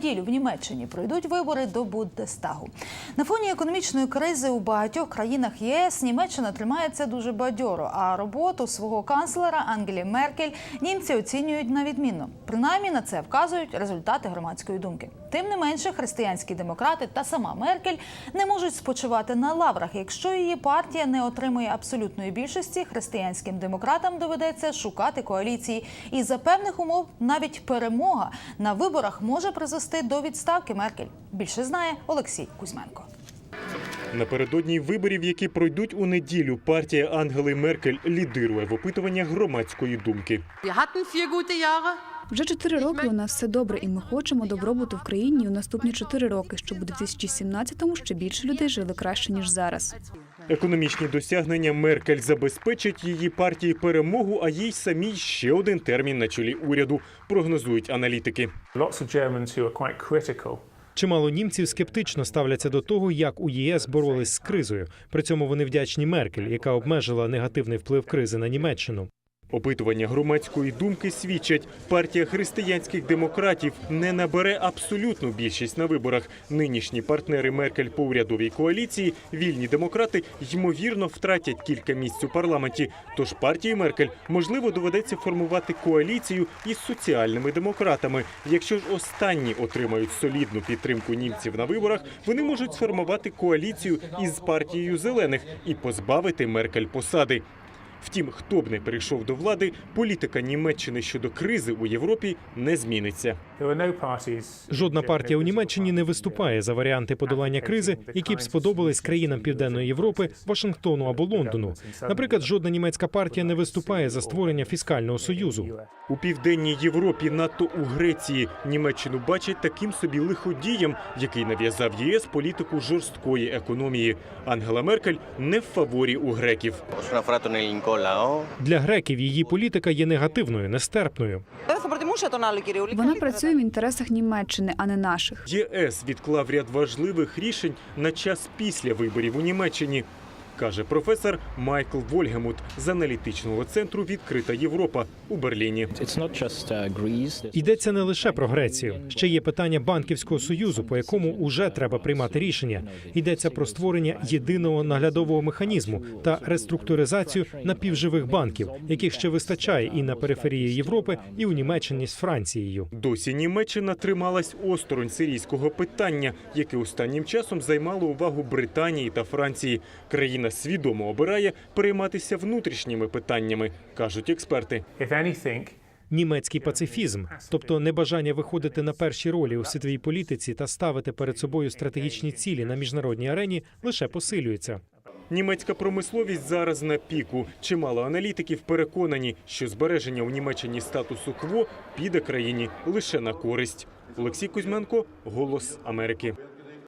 неділю в Німеччині пройдуть вибори до Бундестагу. На фоні економічної кризи у багатьох країнах ЄС Німеччина тримається дуже бадьоро. А роботу свого канцлера Ангелі Меркель німці оцінюють на відмінно. Принаймні на це вказують результати громадської думки. Тим не менше, християнські демократи та сама Меркель не можуть спочивати на лаврах. Якщо її партія не отримує абсолютної більшості, християнським демократам доведеться шукати коаліції. І за певних умов навіть перемога на виборах може призвести до відставки Меркель. Більше знає Олексій Кузьменко. Напередодні виборів, які пройдуть у неділю, партія Ангели Меркель лідирує в опитуваннях громадської думки. Вже чотири роки у нас все добре, і ми хочемо добробуту в країні у наступні чотири роки, щоб у 2017-му ще більше людей жили краще ніж зараз. Економічні досягнення Меркель забезпечать її партії перемогу, а їй самій ще один термін на чолі уряду, прогнозують аналітики. Чимало німців скептично ставляться до того, як у ЄС боролись з кризою. При цьому вони вдячні Меркель, яка обмежила негативний вплив кризи на Німеччину. Опитування громадської думки свідчать, партія християнських демократів не набере абсолютну більшість на виборах. Нинішні партнери Меркель по урядовій коаліції, вільні демократи, ймовірно втратять кілька місць у парламенті. Тож партії Меркель можливо доведеться формувати коаліцію із соціальними демократами. Якщо ж останні отримають солідну підтримку німців на виборах, вони можуть сформувати коаліцію із партією зелених і позбавити Меркель посади. Втім, хто б не прийшов до влади, політика Німеччини щодо кризи у Європі не зміниться. Жодна партія у Німеччині не виступає за варіанти подолання кризи, які б сподобались країнам Південної Європи, Вашингтону або Лондону. Наприклад, жодна німецька партія не виступає за створення фіскального союзу у південній Європі, НАТО у Греції. Німеччину бачать таким собі лиходієм, який нав'язав ЄС політику жорсткої економії. Ангела Меркель не в фаворі у греків. Для греків її політика є негативною, нестерпною. Вона працює в інтересах Німеччини, а не наших. ЄС відклав ряд важливих рішень на час після виборів у Німеччині. Каже професор Майкл Вольгемут з аналітичного центру Відкрита Європа у Берліні. Uh, Йдеться не лише про Грецію. Ще є питання банківського союзу, по якому уже треба приймати рішення. Йдеться про створення єдиного наглядового механізму та реструктуризацію напівживих банків, яких ще вистачає і на периферії Європи, і у Німеччині з Францією. Досі Німеччина трималась осторонь сирійського питання, яке останнім часом займало увагу Британії та Франції. Країна свідомо обирає перейматися внутрішніми питаннями, кажуть експерти. Німецький пацифізм, тобто небажання виходити на перші ролі у світовій політиці та ставити перед собою стратегічні цілі на міжнародній арені, лише посилюється. Німецька промисловість зараз на піку. Чимало аналітиків переконані, що збереження у Німеччині статусу кво піде країні лише на користь. Олексій Кузьменко, Голос Америки.